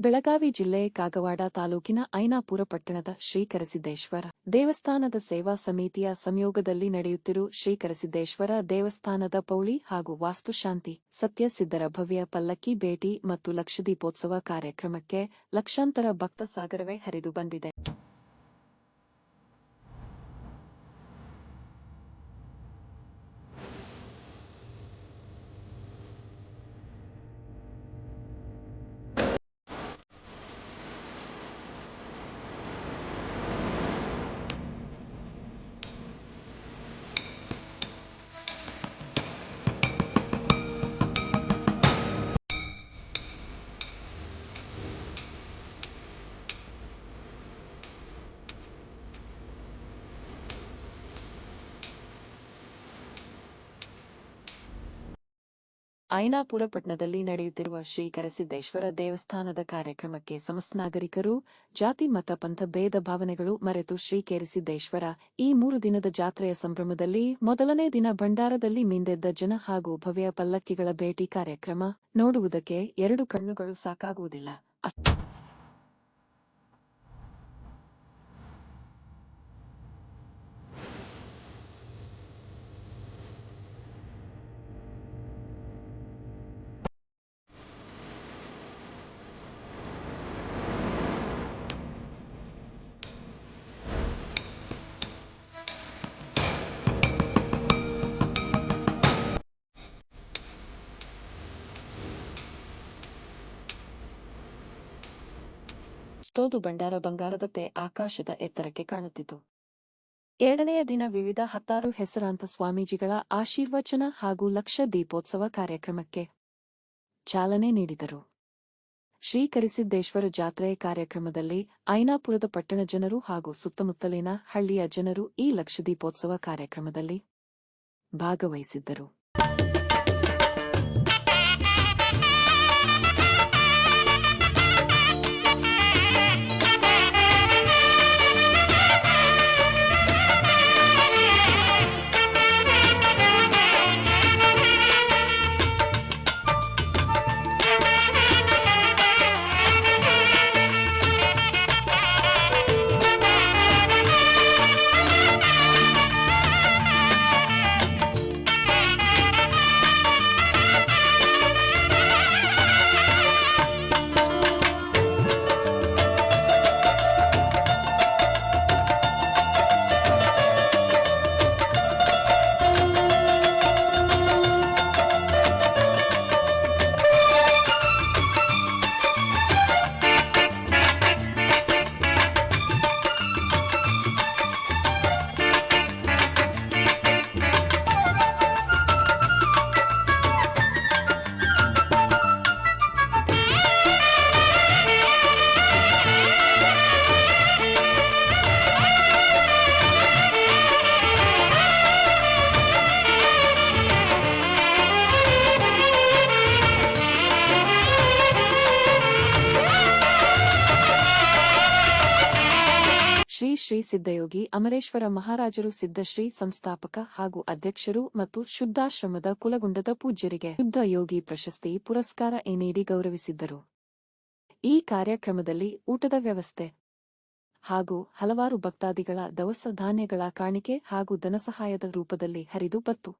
ಬೆಳಗಾವಿ ಜಿಲ್ಲೆ ಕಾಗವಾಡ ತಾಲೂಕಿನ ಐನಾಪುರ ಪಟ್ಟಣದ ಶ್ರೀಕರಸಿದ್ದೇಶ್ವರ ದೇವಸ್ಥಾನದ ಸೇವಾ ಸಮಿತಿಯ ಸಂಯೋಗದಲ್ಲಿ ನಡೆಯುತ್ತಿರುವ ಶ್ರೀಕರಸಿದ್ದೇಶ್ವರ ದೇವಸ್ಥಾನದ ಪೌಳಿ ಹಾಗೂ ವಾಸ್ತುಶಾಂತಿ ಸತ್ಯಸಿದ್ದರ ಭವ್ಯ ಪಲ್ಲಕ್ಕಿ ಭೇಟಿ ಮತ್ತು ಲಕ್ಷದೀಪೋತ್ಸವ ಕಾರ್ಯಕ್ರಮಕ್ಕೆ ಲಕ್ಷಾಂತರ ಭಕ್ತ ಸಾಗರವೇ ಹರಿದು ಬಂದಿದೆ. ಐನಾಪುರ ಪಟ್ಟಣದಲ್ಲಿ ನಡೆಯುತ್ತಿರುವ ಶ್ರೀ ಕರಸಿದ್ದೇಶ್ವರ ದೇವಸ್ಥಾನದ ಕಾರ್ಯಕ್ರಮಕ್ಕೆ ಸಮಸ್ತ ನಾಗರಿಕರು, ಜಾತಿ, ಮತ, ಪಂಥ, ಭೇದ ಭಾವನೆಗಳು ಮರೆತು ಶ್ರೀ ಕೇರಿಸಿದ್ದೇಶ್ವರ ಈ ಮೂರು ದಿನದ ಜಾತ್ರೆಯ ಸಂಭ್ರಮದಲ್ಲಿ ಮೊದಲನೇ ದಿನ ಭಂಡಾರದಲ್ಲಿ ಮಿಂದೆದ್ದ ಜನ ಹಾಗೂ ಭವ್ಯ ಪಲ್ಲಕ್ಕಿಗಳ ಭೇಟಿ ಕಾರ್ಯಕ್ರಮ ನೋಡುವುದಕ್ಕೆ ಎರಡು ಕಣ್ಣುಗಳು ಸಾಕಾಗುವುದಿಲ್ಲ. ಅಷ್ಟೊಂದು ಭಂಡಾರ ಬಂಗಾರದಂತೆ ಆಕಾಶದ ಎತ್ತರಕ್ಕೆ ಕಾಣುತ್ತಿತ್ತು. ಎರಡನೆಯ ದಿನ ವಿವಿಧ ಹತ್ತಾರು ಹೆಸರಾಂತ ಸ್ವಾಮೀಜಿಗಳ ಆಶೀರ್ವಚನ ಹಾಗೂ ಲಕ್ಷ ದೀಪೋತ್ಸವ ಕಾರ್ಯಕ್ರಮಕ್ಕೆ ಚಾಲನೆ ನೀಡಿದರು. ಶ್ರೀಕರಿಸಿದ್ದೇಶ್ವರ ಜಾತ್ರೆ ಕಾರ್ಯಕ್ರಮದಲ್ಲಿ ಐನಾಪುರದ ಪಟ್ಟಣ ಜನರು ಹಾಗೂ ಸುತ್ತಮುತ್ತಲಿನ ಹಳ್ಳಿಯ ಜನರು ಈ ಲಕ್ಷ ದೀಪೋತ್ಸವ ಕಾರ್ಯಕ್ರಮದಲ್ಲಿ ಭಾಗವಹಿಸಿದ್ದರು. ಶ್ರೀ ಶ್ರೀ ಸಿದ್ದಯೋಗಿ ಅಮರೇಶ್ವರ ಮಹಾರಾಜರು ಸಿದ್ದಶ್ರೀ ಸಂಸ್ಥಾಪಕ ಹಾಗೂ ಅಧ್ಯಕ್ಷರು ಮತ್ತು ಶುದ್ಧಾಶ್ರಮದ ಕುಲಗುಂಡದ ಪೂಜ್ಯರಿಗೆ ಶುದ್ಧ ಯೋಗಿ ಪ್ರಶಸ್ತಿ ಪುರಸ್ಕಾರ ನೀಡಿ ಗೌರವಿಸಿದ್ದರು. ಈ ಕಾರ್ಯಕ್ರಮದಲ್ಲಿ ಊಟದ ವ್ಯವಸ್ಥೆ ಹಾಗೂ ಹಲವಾರು ಭಕ್ತಾದಿಗಳ ದವಸ ಧಾನ್ಯಗಳ ಕಾಣಿಕೆ ಹಾಗೂ ಧನಸಹಾಯದ ರೂಪದಲ್ಲಿ ಹರಿದು ಬತ್ತು.